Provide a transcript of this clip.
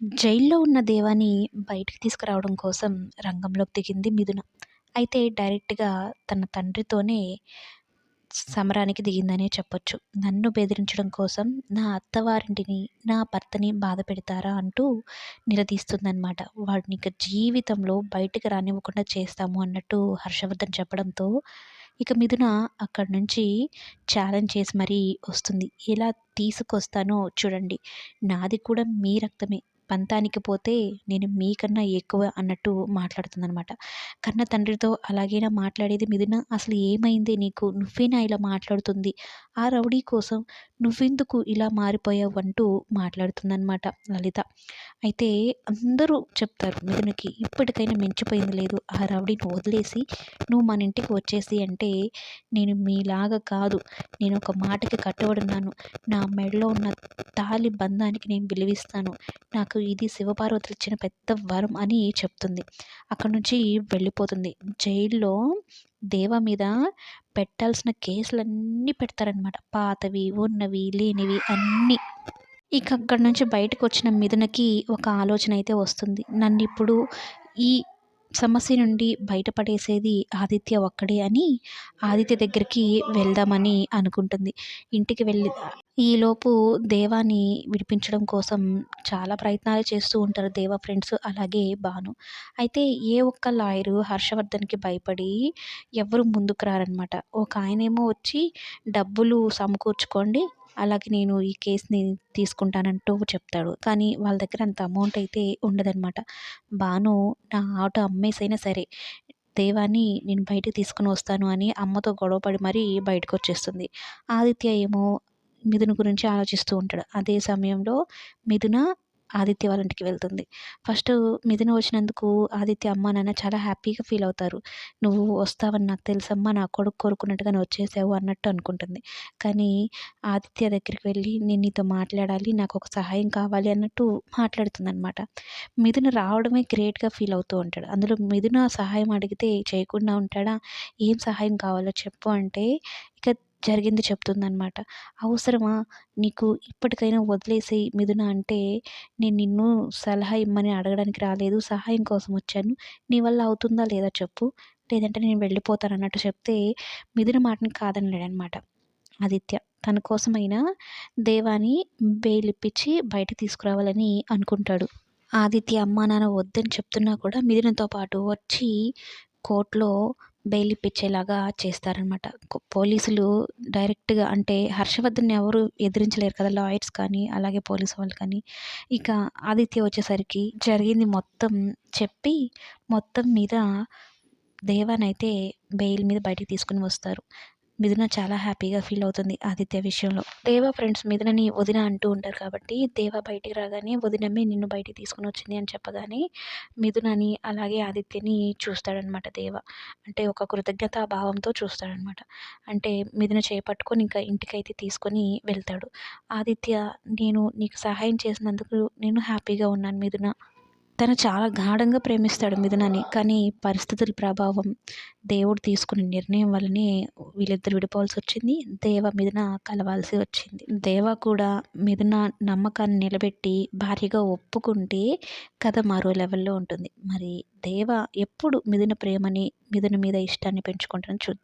జైల్లో ఉన్న దేవాని బయటికి తీసుకురావడం కోసం రంగంలోకి దిగింది మిథున. అయితే డైరెక్ట్‌గా తన తండ్రితోనే సమరానికి దిగిందనే చెప్పొచ్చు. నన్ను బెదిరించడం కోసం నా అత్తవారింటిని, నా భర్తని బాధపెడతారా అంటూ నిలదీస్తుందనమాట. ఇక జీవితంలో బయటకు రానివ్వకుండా చేస్తాము అన్నట్టు హర్షవర్ధన్ చెప్పడంతో ఇక మిథున అక్కడి నుంచి ఛాలెంజ్ చేసి మరీ వస్తుంది. ఎలా తీసుకొస్తానో చూడండి. నాది కూడా మీ రక్తమే. పంతానికి పోతే నేను మీకన్నా ఎక్కువ అన్నట్టు మాట్లాడుతుందనమాట. కన్న తండ్రితో అలాగేనా మాట్లాడేది మిథున? అసలు ఏమైంది నీకు? నువ్వేనా ఇలా మాట్లాడుతుంది? ఆ రౌడీ కోసం నువ్వెందుకు ఇలా మారిపోయావు అంటూ మాట్లాడుతుందనమాట లలిత. అయితే అందరూ చెప్తారు మిథునకి ఇప్పటికైనా మించిపోయింది లేదు. ఆ రౌడీని వదిలేసి నువ్వు మన ఇంటికి వచ్చేసి అంటే నేను మీలాగా కాదు. నేను ఒక మాటకి కట్టుబడున్నాను. నా మెడలో ఉన్న తాళి బంధానికి నేను విలువిస్తాను. నాకు ఇది శివపార్వతులు ఇచ్చిన పెద్ద వరం అని చెప్తుంది. అక్కడి నుంచి వెళ్ళిపోతుంది. జైల్లో దేవ మీద పెట్టాల్సిన కేసులన్నీ పెడతారనమాట. పాతవి, ఉన్నవి, లేనివి అన్నీ. ఇక అక్కడి నుంచి బయటకొచ్చిన మిథునకి ఒక ఆలోచన అయితే వస్తుంది. నన్ను ఇప్పుడు ఈ సమస్య నుండి బయటపడేసేది ఆదిత్య ఒక్కడే అని ఆదిత్య దగ్గరికి వెళ్దామని అనుకుంటుంది. ఇంటికి వెళ్ళి ఈలోపు దేవాని విడిపించడం కోసం చాలా ప్రయత్నాలు చేస్తూ ఉంటారు దేవ ఫ్రెండ్స్ అలాగే భాను. అయితే ఏ ఒక్క లాయరు హర్షవర్ధన్‌కి భయపడి ఎవ్వరు ముందుకు రారనమాట. ఒక ఆయనేమో వచ్చి డబ్బులు సమకూర్చుకోండి. అలాగే నేను ఈ కేస్‌ని తీసుకుంటానంటూ చెప్తాడు. కానీ వాళ్ళ దగ్గర అంత అమౌంట్ అయితే ఉండదనమాట. బాను నా ఆటో అమ్మేసైనా సరే దేవాన్ని నేను బయటకు తీసుకొని వస్తాను అని అమ్మతో గొడవపడి మరీ బయటకొచ్చేస్తుంది. ఆదిత్య ఏమో మిథున గురించి ఆలోచిస్తూ ఉంటాడు. అదే సమయంలో మిథున ఆదిత్య వాళ్ళ ఇంటికి వెళ్తుంది. ఫస్ట్ మిథున వచ్చినందుకు ఆదిత్య అమ్మ, నాన్న చాలా హ్యాపీగా ఫీల్ అవుతారు. నువ్వు వస్తావని నాకు తెలుసమ్మా. నా కొడుకు కోరుకున్నట్టుగానే వచ్చేసావు అన్నట్టు అనుకుంటుంది. కానీ ఆదిత్య దగ్గరికి వెళ్ళి నేను నీతో మాట్లాడాలి. నాకు ఒక సహాయం కావాలి అన్నట్టు మాట్లాడుతుందనమాట. మిథున రావడమే గ్రేట్‌గా ఫీల్ అవుతూ ఉంటాడు. అందులో మిథున సహాయం అడిగితే చేయకుండా ఉంటాడా? ఏం సహాయం కావాలో చెప్పు అంటే ఇక జరిగింది చెప్తుందనమాట. అవసరమా? నీకు ఇప్పటికైనా వదిలేసేయి మిథున అంటే నేను నిన్ను సలహా ఇమ్మని అడగడానికి రాలేదు. సహాయం కోసం వచ్చాను. నీ వల్ల అవుతుందా లేదా చెప్పు. లేదంటే నేను వెళ్ళిపోతాను అన్నట్టు చెప్తే మిథున మాటని కాదనలేడనమాట ఆదిత్య. తన కోసమైనా దేవాని బెయిల్ ఇప్పించి తీసుకురావాలని అనుకుంటాడు. ఆదిత్య అమ్మా, నాన్న వద్దని చెప్తున్నా కూడా మిథునతో పాటు వచ్చి కోర్ట్‌లో బెయిల్ ఇప్పించేలాగా చేస్తారనమాట. పోలీసులు డైరెక్ట్‌గా అంటే హర్షవర్ధన్ ఎవరు ఎదిరించలేరు కదా! లాయర్స్ కానీ, అలాగే పోలీసు వాళ్ళు కానీ. ఇక ఆదిత్య వచ్చేసరికి జరిగింది మొత్తం చెప్పి మొత్తం మీద దేవానైతే బెయిల్ మీద బయటికి తీసుకొని వస్తారు. మిథున చాలా హ్యాపీగా ఫీల్ అవుతుంది ఆదిత్య విషయంలో. దేవ ఫ్రెండ్స్ మిథునని వదిన అంటూ ఉంటారు కాబట్టి దేవ బయటికి రాగానే వదినమ్మే నిన్ను బయటికి తీసుకొని వచ్చింది అని చెప్పగానే మిథునని అలాగే ఆదిత్యని చూస్తాడనమాట దేవ. అంటే ఒక కృతజ్ఞతా భావంతో చూస్తాడనమాట. అంటే మిథున చేపట్టుకొని ఇంకా ఇంటికైతే తీసుకొని వెళ్తాడు. ఆదిత్య నేను నీకు సహాయం చేసినందుకు నేను హ్యాపీగా ఉన్నాను మిథున. తను చాలా గాఢంగా ప్రేమిస్తాడు మిథునని. కానీ పరిస్థితుల ప్రభావం, దేవుడు తీసుకున్న నిర్ణయం వల్లనే వీళ్ళిద్దరు విడిపోవాల్సి వచ్చింది దేవ, మిథున కలవాల్సి వచ్చింది. దేవ కూడా మిథున నమ్మకాన్ని నిలబెట్టి భార్యగా ఒప్పుకుంటే కథ మరో లెవెల్‌లో ఉంటుంది. మరి దేవ ఎప్పుడు మిథున ప్రేమని, మిథున మీద ఇష్టాన్ని పెంచుకుంటానని చూద్దాం.